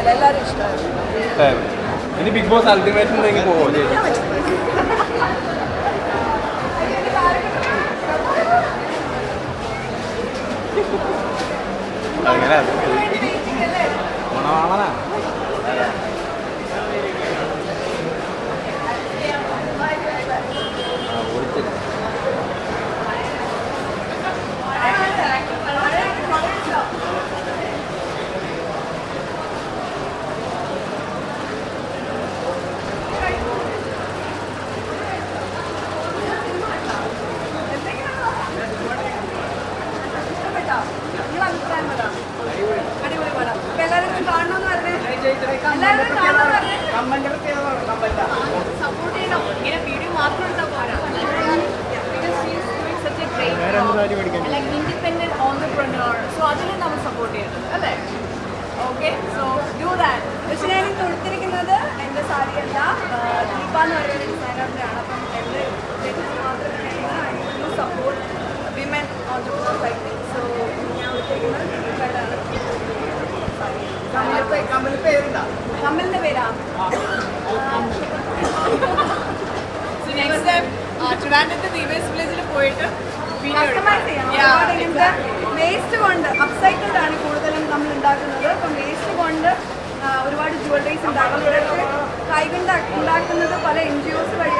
അങ്ങനെയൊന്നുമില്ല എല്ലാവരും ഇഷ്ടമാണ്. ഇനി ബിഗ് ബോസ് അൾട്ടിമേറ്റ് പോവോ? ചേച്ചി അങ്ങനെ independent entrepreneur. So അതിനെ നമ്മൾ സപ്പോർട്ട് ചെയ്യണം അല്ലേ ഓക്കെ സോ ഡു ദാറ്റ് പക്ഷെ ഞാൻ ഈ കൊടുത്തിരിക്കുന്നത് എന്റെ സാരിയല്ല ദീപ എന്ന് പറയുന്ന ഡിസൈനറിന്റെ ആണ് അപ്പം എന്റെ മാത്രമേ സപ്പോർട്ട് വിമൻ ഓൺടർപ്രണർ സൈറ്റിൽ സോ ഞാൻ കൊടുത്തിരിക്കുന്നത് ദീപയുടെയാണ് പേരാ? സോ നെക്സ്റ്റ് ടൈം ട്രിവാൻഡ്രത്ത് ദീപേസ് വില്ലേജിൽ പോയിട്ട് കസ്റ്റമൈസ് ചെയ്യണം ഒരുപാട് ഇങ്ങനത്തെ വേസ്റ്റ് കൊണ്ട് അപ്സൈക്കിൾഡ് ആണ് കൂടുതലും നമ്മൾ ഉണ്ടാക്കുന്നത്. അപ്പം വേസ്റ്റ് കൊണ്ട് ഒരുപാട് ജുവലറീസ് ഉണ്ടാകുന്നത് കൈകൊണ്ട് ഉണ്ടാക്കുന്നത് പല എൻ ജി ഒസ് വഴിയാണ്.